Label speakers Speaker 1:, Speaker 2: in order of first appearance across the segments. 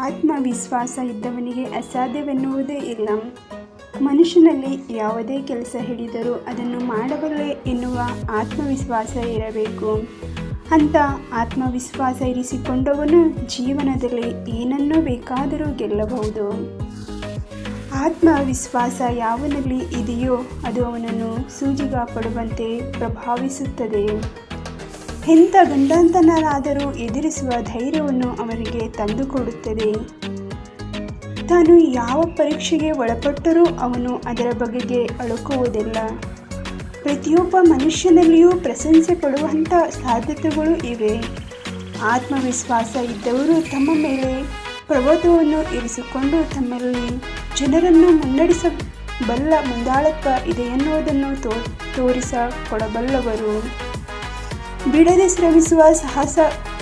Speaker 1: ಆತ್ಮವಿಶ್ವಾಸ ಇದ್ದವನಿಗೆ ಅಸಾಧ್ಯವೆನ್ನುವುದೇ ಇಲ್ಲ. ಮನುಷ್ಯನಲ್ಲಿ ಯಾವುದೇ ಕೆಲಸ ಹಿಡಿದರೂ ಅದನ್ನು ಮಾಡಬಲ್ಲೆ ಎನ್ನುವ ಆತ್ಮವಿಶ್ವಾಸ ಇರಬೇಕು. ಅಂತ ಆತ್ಮವಿಶ್ವಾಸ ಇರಿಸಿಕೊಂಡವನು ಜೀವನದಲ್ಲಿ ಏನನ್ನೂ ಬೇಕಾದರೂ ಗೆಲ್ಲಬಹುದು. ಆತ್ಮವಿಶ್ವಾಸ ಯಾವನಲ್ಲಿ ಇದೆಯೋ ಅದು ಅವನನ್ನು ಸೂಜಿಗಾಪಡುವಂತೆ ಪ್ರಭಾವಿಸುತ್ತದೆ. ಎಂಥ ಗಂಡಾಂತನರಾದರೂ ಎದುರಿಸುವ ಧೈರ್ಯವನ್ನು ಅವರಿಗೆ ತಂದುಕೊಡುತ್ತದೆ. ತಾನು ಯಾವ ಪರೀಕ್ಷೆಗೆ ಒಳಪಟ್ಟರೂ ಅವನು ಅದರ ಬಗೆಗೆ ಅಳುಕುವುದಿಲ್ಲ. ಪ್ರತಿಯೊಬ್ಬ ಮನುಷ್ಯನಲ್ಲಿಯೂ ಪ್ರಶಂಸೆ ಪಡುವಂಥ ಸಾಧ್ಯತೆಗಳು ಇವೆ. ಆತ್ಮವಿಶ್ವಾಸ ಇದ್ದವರು ತಮ್ಮ ಮೇಲೆ ಪ್ರಬೋಧವನ್ನು ಇರಿಸಿಕೊಂಡು ತಮ್ಮಲ್ಲಿ ಜನರನ್ನು ಮುನ್ನಡೆಸಬಲ್ಲ ಮುಂದಾಳತ್ವ ಇದೆ ಎನ್ನುವುದನ್ನು ತೋ, ತೋರಿಸಿಕೊಡಬಲ್ಲವರು. ಬಿಡದೆ ಶ್ರಮಿಸುವ ಸಾಹಸ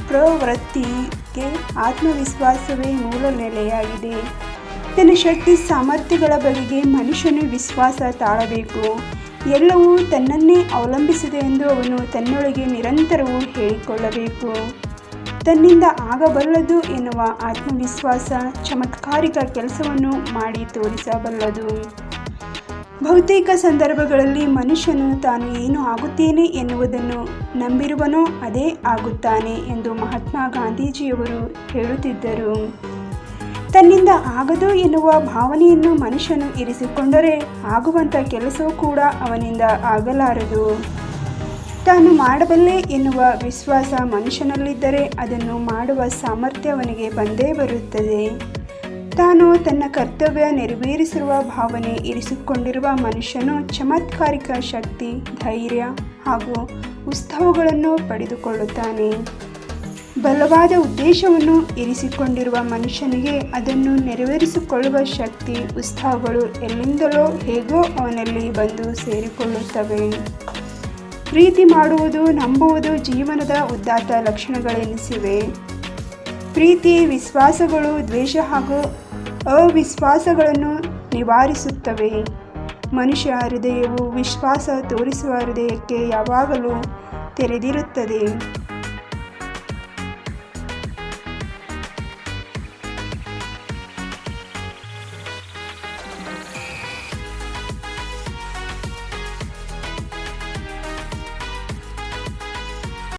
Speaker 1: ಪ್ರವೃತ್ತಿಗೆ ಆತ್ಮವಿಶ್ವಾಸವೇ ಮೂಲ ನೆಲೆಯಾಗಿದೆ. ತನ್ನ ಶಕ್ತಿ ಸಾಮರ್ಥ್ಯಗಳ ಬಗೆಗೆ ಮನುಷ್ಯನು ವಿಶ್ವಾಸ ತಾಳಬೇಕು. ಎಲ್ಲವೂ ತನ್ನನ್ನೇ ಅವಲಂಬಿಸಿದೆ ಎಂದು ಅವನು ತನ್ನೊಳಗೆ ನಿರಂತರವೂ ಹೇಳಿಕೊಳ್ಳಬೇಕು. ತನ್ನಿಂದ ಆಗಬಲ್ಲದು ಎನ್ನುವ ಆತ್ಮವಿಶ್ವಾಸ ಚಮತ್ಕಾರಿಕ ಕೆಲಸವನ್ನು ಮಾಡಿ ತೋರಿಸಬಲ್ಲದು. ಬಹುತೇಕ ಸಂದರ್ಭಗಳಲ್ಲಿ ಮನುಷ್ಯನು ತಾನು ಏನು ಆಗುತ್ತೇನೆ ಎನ್ನುವುದನ್ನು ನಂಬಿರುವನೋ ಅದೇ ಆಗುತ್ತಾನೆ ಎಂದು ಮಹಾತ್ಮ ಗಾಂಧೀಜಿಯವರು ಹೇಳುತ್ತಿದ್ದರು. ತನ್ನಿಂದ ಆಗದು ಎನ್ನುವ ಭಾವನೆಯನ್ನು ಮನುಷ್ಯನು ಇರಿಸಿಕೊಂಡರೆ ಆಗುವಂಥ ಕೆಲಸವೂ ಕೂಡ ಅವನಿಂದ ಆಗಲಾರದು. ತಾನು ಮಾಡಬಲ್ಲೆ ಎನ್ನುವ ವಿಶ್ವಾಸ ಮನುಷ್ಯನಲ್ಲಿದ್ದರೆ ಅದನ್ನು ಮಾಡುವ ಸಾಮರ್ಥ್ಯ ಅವನಿಗೆ ಬಂದೇ ಬರುತ್ತದೆ. ತಾನು ತನ್ನ ಕರ್ತವ್ಯ ನೆರವೇರಿಸಿರುವ ಭಾವನೆ ಇರಿಸಿಕೊಂಡಿರುವ ಮನುಷ್ಯನು ಚಮತ್ಕಾರಿಕ ಶಕ್ತಿ, ಧೈರ್ಯ ಹಾಗೂ ಉತ್ಸವಗಳನ್ನು ಪಡೆದುಕೊಳ್ಳುತ್ತಾನೆ. ಬಲವಾದ ಉದ್ದೇಶವನ್ನು ಇರಿಸಿಕೊಂಡಿರುವ ಮನುಷ್ಯನಿಗೆ ಅದನ್ನು ನೆರವೇರಿಸಿಕೊಳ್ಳುವ ಶಕ್ತಿ, ಉತ್ಸಾಹಗಳು ಎಲ್ಲಿಂದಲೋ ಹೇಗೋ ಅವನಲ್ಲಿ ಬಂದು ಸೇರಿಕೊಳ್ಳುತ್ತವೆ. ಪ್ರೀತಿ ಮಾಡುವುದು, ನಂಬುವುದು ಜೀವನದ ಉದ್ದಾತ ಲಕ್ಷಣಗಳೆನಿಸಿವೆ. ಪ್ರೀತಿ, ವಿಶ್ವಾಸಗಳು, ದ್ವೇಷ ಹಾಗೂ ಅವಿಶ್ವಾಸಗಳನ್ನು ನಿವಾರಿಸುತ್ತವೆ. ಮನುಷ್ಯ ಹೃದಯವು ವಿಶ್ವಾಸ ತೋರಿಸುವ ಹೃದಯಕ್ಕೆ ಯಾವಾಗಲೂ ತೆರೆದಿರುತ್ತದೆ.